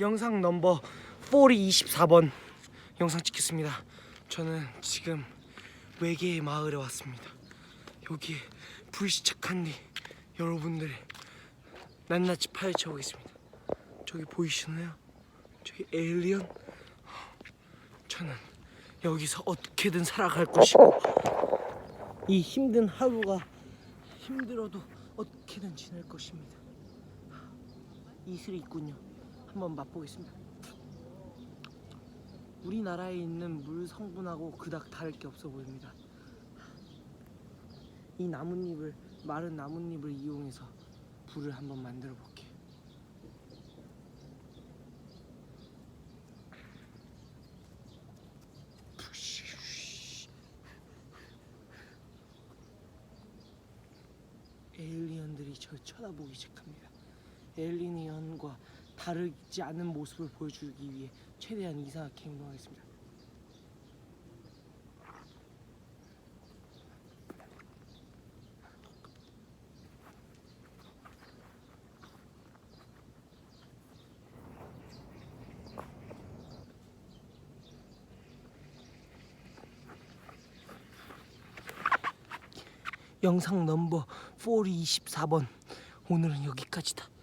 영상 넘버 4024번 영상 찍겠습니다. 저는 지금 외계의 마을에 왔습니다. 여기에 불시착한 뒤 여러분들 낱낱이 파헤쳐 보겠습니다. 저기 보이시나요? 저기 에일리언? 저는 여기서 어떻게든 살아갈 것이고 이 힘든 하루가 힘들어도 어떻게든 지낼 것입니다. 이슬이 있군요. 한번 맛보겠습니다. 우리나라에 있는 물 성분하고 그닥 다를 게 없어 보입니다. 이 나뭇잎을 마른 나뭇잎을 이용해서 불을 한번 만들어 볼게요. 에일리언들이 저 쳐다보기 시작합니다. 에일리언과 다르지 않은 모습을 보여주기 위해 최대한 이상하게 행동하겠습니다. 영상 넘버 424번 오늘은 여기까지다.